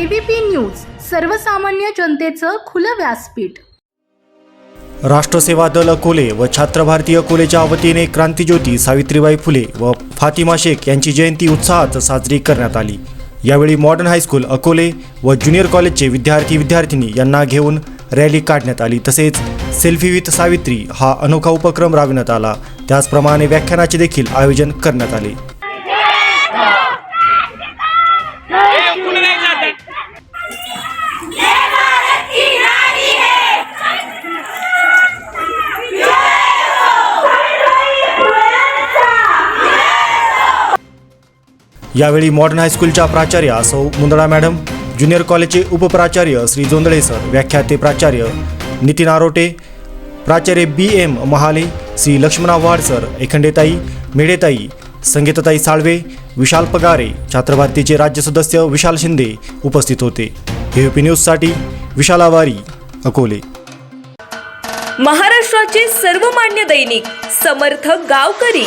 ABP news सर्वसामान्य जनतेचं खुलं व्यासपीठ. राष्ट्रसेवा दल अकोले व छात्र भारतीय अकोलेच्या वतीने क्रांतीज्योती सावित्रीबाई फुले व फातिमा शेख यांची जयंती उत्साहात साजरी करण्यात आली. यावेळी मॉडर्न हायस्कूल अकोले व ज्युनियर कॉलेजचे विद्यार्थी विद्यार्थिनी यांना घेऊन रॅली काढण्यात आली. तसेच सेल्फी विथ सावित्री हा अनोखा उपक्रम राबविण्यात आला. त्याचप्रमाणे व्याख्यानाचे देखील आयोजन करण्यात आले. यावेळी मॉडर्न हायस्कूलच्या प्राचार्य सौ मुंदडा मॅडम ज्युनियर कॉलेजचे उपप्राचार्य श्री जोंदळे सर व्याख्याते प्राचार्य नितीन आरोटे प्राचार्य B M Mahale Shri Lakshmana Wad sir एखंडेताई मेढेताई संगीतताई साळवे विशाल पगारे छात्रभारतीचे राज्य सदस्य विशाल शिंदे उपस्थित होते. पी न्यूजसाठी विशाल आवारी अकोले. महाराष्ट्राचे सर्वमान्य दैनिक समर्थ गावकरी.